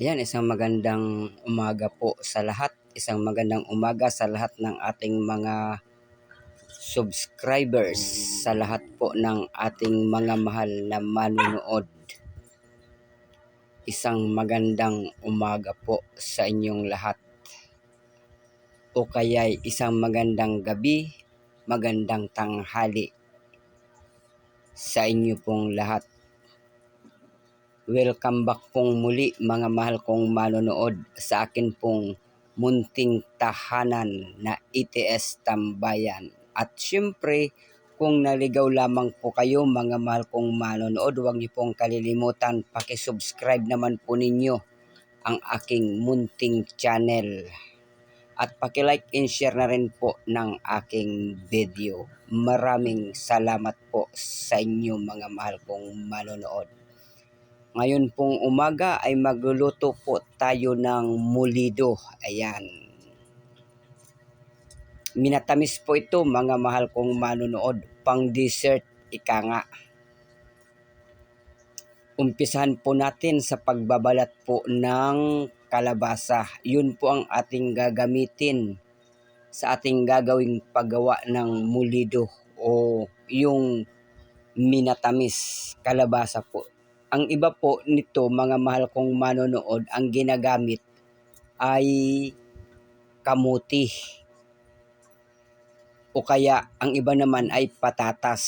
Yan, isang magandang umaga po sa lahat. Isang magandang umaga sa lahat ng ating mga subscribers, sa lahat po ng ating mga mahal na manunood. Isang magandang umaga po sa inyong lahat. O kaya'y isang magandang gabi, magandang tanghali sa inyo pong lahat. Welcome back pong muli mga mahal kong manonood sa akin pong munting tahanan na ITS Tambayan. At syempre, kung naligaw lamang po kayo mga mahal kong manonood, huwag niyo pong kalilimutan, pakisubscribe naman po ninyo ang aking munting channel. At pakilike and share na rin po ng aking video. Maraming salamat po sa inyo mga mahal kong manonood. Ngayon pong umaga ay magluluto po tayo ng mulido. Ayan. Minatamis po ito mga mahal kong manunood. Pang dessert, ika nga. Umpisahan po natin sa pagbabalat po ng kalabasa. Yun po ang ating gagamitin sa ating gagawing paggawa ng mulido o yung minatamis kalabasa po ang iba po nito, mga mahal kong manonood, ang ginagamit ay kamuti. O kaya ang iba naman ay patatas.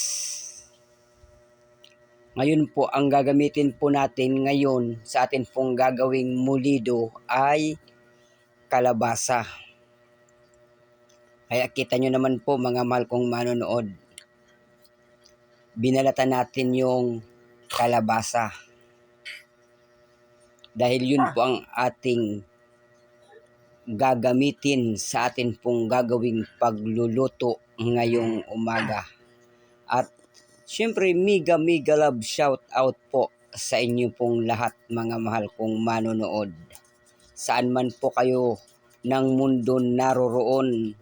Ngayon po, ang gagamitin po natin ngayon sa atin pong gagawing mulido ay kalabasa. Kaya kita nyo naman po mga mahal kong manonood. Binalatan natin yung kalabasa. Dahil yun po ang ating gagamitin sa atin pong gagawing pagluluto ngayong umaga. At syempre, mega mega love shout out po sa inyo pong lahat mga mahal kong manonood. Saan man po kayo ng mundo naroroon,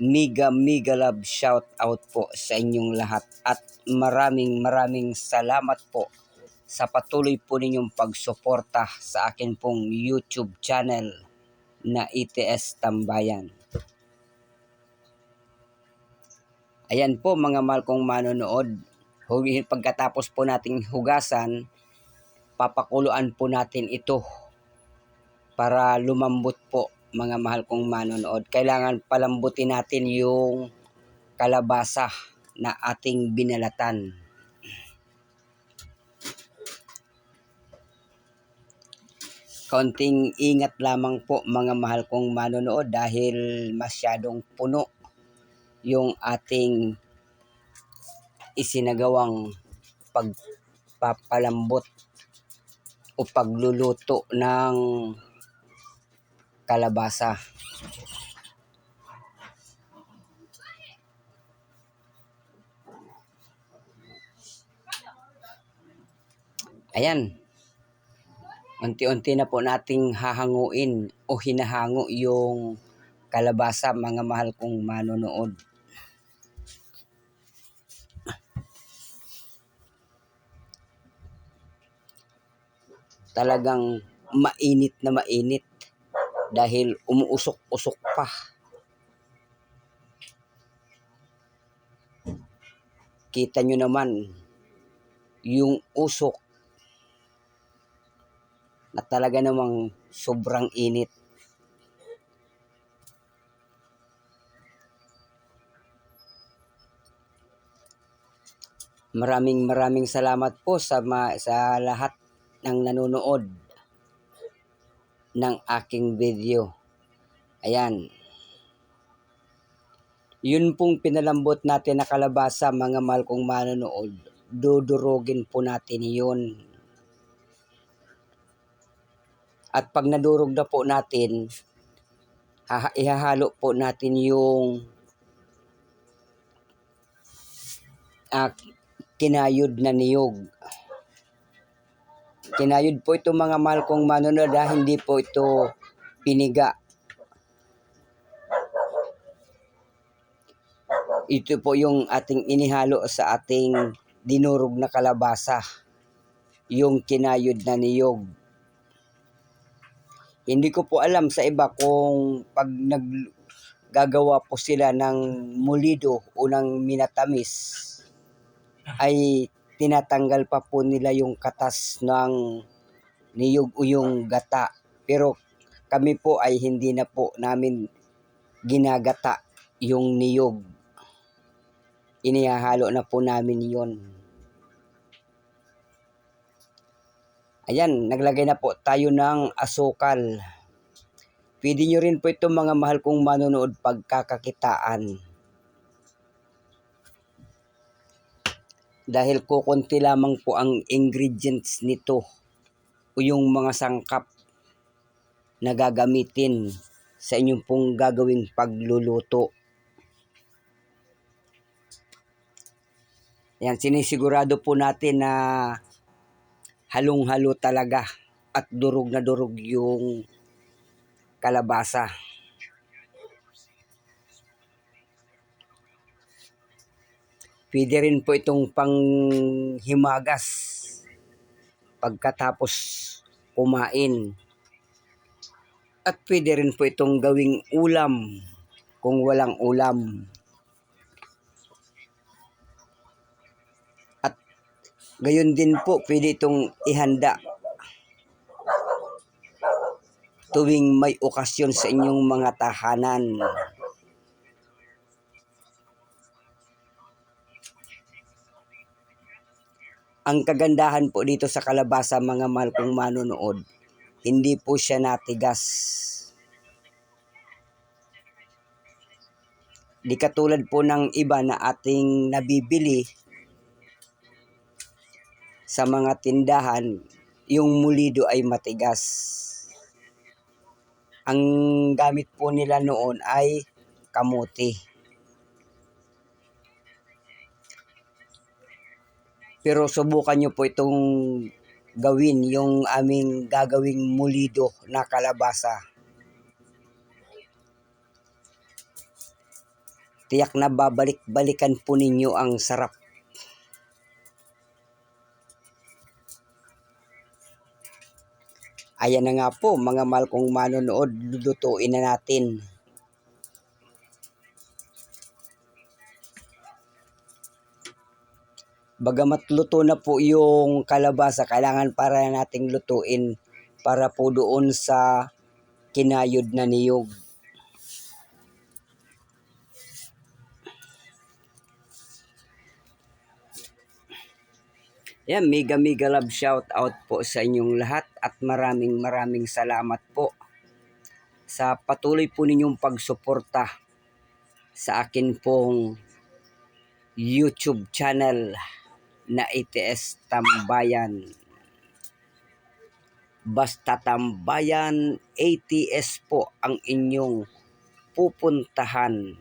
mega mega love shout out po sa inyong lahat at maraming maraming salamat po sa patuloy po ninyong pagsuporta sa akin pong YouTube channel na ITS Tambayan. Ayan po mga mahal kong manonood. Pagkatapos po nating hugasan, papakuluan po natin ito para lumambot po mga mahal kong manonood. Kailangan palambutin natin yung kalabasa na ating binalatan. Konting ingat lamang po mga mahal kong manonood dahil masyadong puno yung ating isinagawang pagpapalambot o pagluluto ng kalabasa. Ayan. Unti-unti na po nating hahanguin o hinahango yung kalabasa mga mahal kong manonood. Talagang mainit na mainit dahil umuusok-usok pa. Kita nyo naman yung usok na talaga namang sobrang init. Maraming maraming salamat po sa ma, sa lahat ng nanonood ng aking video. Ayan. Yun pong pinalambot natin na kalabasa mga mahal kong manonood. Dudurugin po natin yun At pag nadurog na po natin, ihahalo po natin yung uh, kinayod na niyog. Kinayod po ito mga mahal kong manonood ha, hindi po ito piniga. Ito po yung ating inihalo sa ating dinurog na kalabasa. Yung kinayod na niyog. Hindi ko po alam sa iba kung pag naggagawa po sila ng mulido o ng minatamis ay tinatanggal pa po nila yung katas ng niyog o yung gata. Pero kami po ay hindi na po namin ginagata yung niyog. Inihahalo na po namin yon. Ayan, naglagay na po tayo ng asukal. Pwede nyo rin po ito mga mahal kong manonood pagkakakitaan. Dahil kukunti lamang po ang ingredients nito o yung mga sangkap na gagamitin sa inyong pong gagawing pagluluto. Yan, sinisigurado po natin na halong-halo talaga at durog na durog yung kalabasa. Pwede rin po itong panghimagas pagkatapos kumain. At pwede rin po itong gawing ulam kung walang ulam. At gayon din po pwede itong ihanda tuwing may okasyon sa inyong mga tahanan. Ang kagandahan po dito sa kalabasa mga mahal kong manonood, hindi po siya natigas. Di katulad po ng iba na ating nabibili sa mga tindahan, yung mulido ay matigas. Ang gamit po nila noon ay kamuti. Pero subukan nyo po itong gawin, yung aming gagawing mulido na kalabasa. Tiyak na babalik-balikan po ninyo ang sarap. Ayan na nga po, mga mahal kong manonood, lulutuin na natin. Bagamat luto na po yung kalabasa, kailangan para nating lutuin para po doon sa kinayod na niyog. Yan, mega mega love shout out po sa inyong lahat at maraming maraming salamat po sa patuloy po ninyong pagsuporta sa akin pong YouTube channel na ATS Tambayan. Basta Tambayan ATS po ang inyong pupuntahan.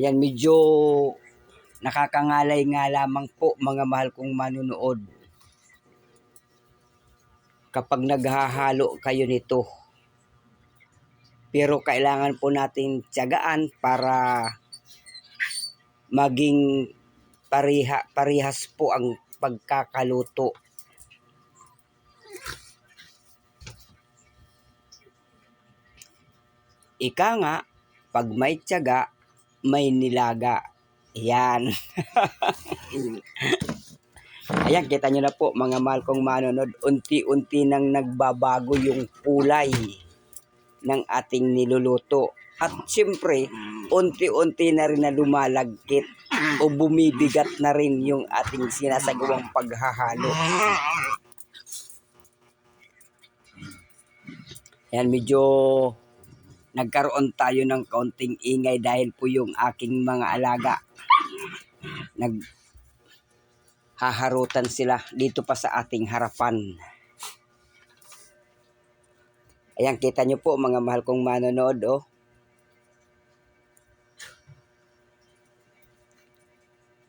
Yan, medyo nakakangalay nga lamang po mga mahal kong manunood kapag naghahalo kayo nito. Pero kailangan po natin tiyagaan para maging pariha, parihas po ang pagkakaluto. Ika nga, pag may tiyaga, may nilaga. Yan. Ayan, kita nyo na po mga mahal kong manonood, unti-unti nang nagbabago yung kulay ng ating niluluto. At siyempre, unti-unti na rin na lumalagkit o bumibigat na rin yung ating sinasagawang paghahalo. Ayan, medyo nagkaroon tayo ng kaunting ingay dahil po yung aking mga alaga. Nag haharutan sila dito pa sa ating harapan. Ayan, kita nyo po mga mahal kong manonood, oh.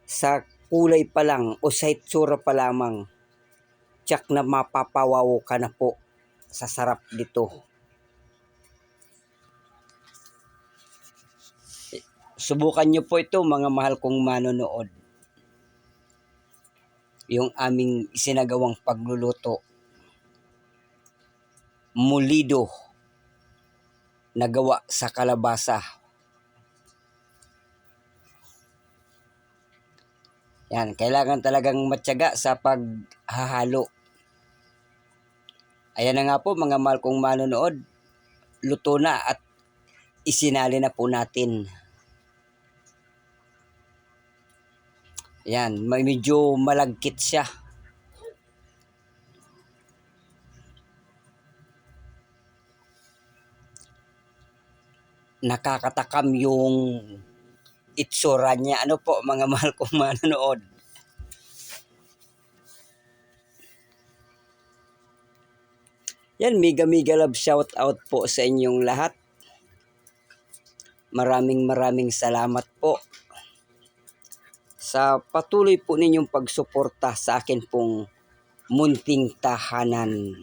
Sa kulay pa lang o sa itsura pa lamang, tsak na mapapawaw ka na po sa sarap dito. subukan nyo po ito mga mahal kong manonood. Yung aming isinagawang pagluluto. Mulido na gawa sa kalabasa. Yan, kailangan talagang matyaga sa paghahalo. Ayan na nga po mga mahal kong manonood. Luto na at isinali na po natin. Yan, medyo malagkit siya. Nakakatakam yung itsura niya. Ano po mga mahal kong manonood? Yan, mega mega love shout out po sa inyong lahat. Maraming maraming salamat po sa patuloy po ninyong pagsuporta sa akin pong munting tahanan.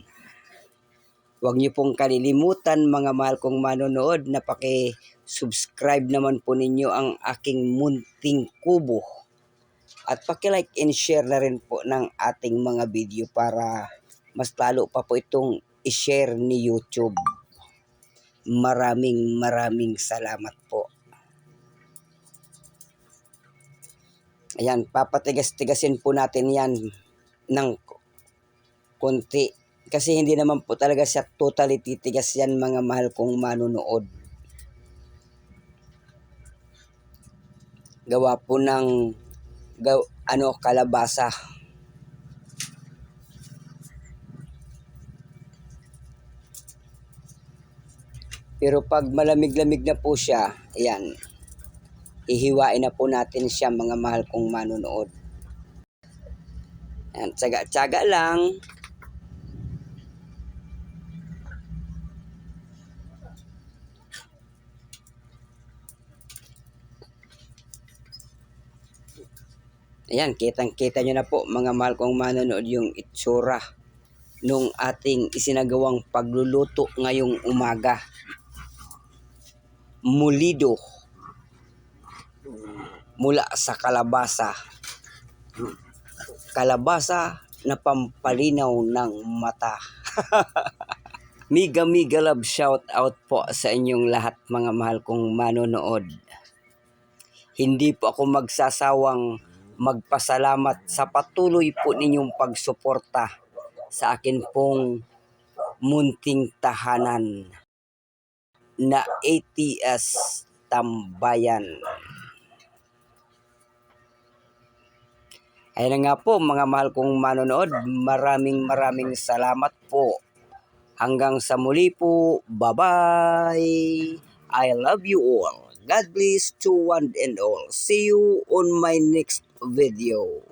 Huwag niyo pong kalilimutan mga mahal kong manonood na paki-subscribe naman po ninyo ang aking munting kubo. At paki-like and share na rin po ng ating mga video para mas lalo pa po itong i-share ni YouTube. Maraming maraming salamat po. Ayan, papatigas-tigasin po natin yan ng konti. Kasi hindi naman po talaga siya totally titigas yan mga mahal kong manunood. Gawa po ng gaw, ano, kalabasa. Pero pag malamig-lamig na po siya, ayan, hihiwain na po natin siya mga mahal kong manunood. Ayan, tsaga-tsaga lang. Ayan, kitang-kita nyo na po mga mahal kong manonood yung itsura nung ating isinagawang pagluluto ngayong umaga. Mulido mula sa kalabasa. Kalabasa na pampalinaw ng mata. Miga miga love shout out po sa inyong lahat mga mahal kong manonood. Hindi po ako magsasawang magpasalamat sa patuloy po ninyong pagsuporta sa akin pong munting tahanan na ATS Tambayan. Ayun na nga po mga mahal kong manonood, maraming maraming salamat po. Hanggang sa muli po, bye-bye! I love you all. God bless to one and all. See you on my next video.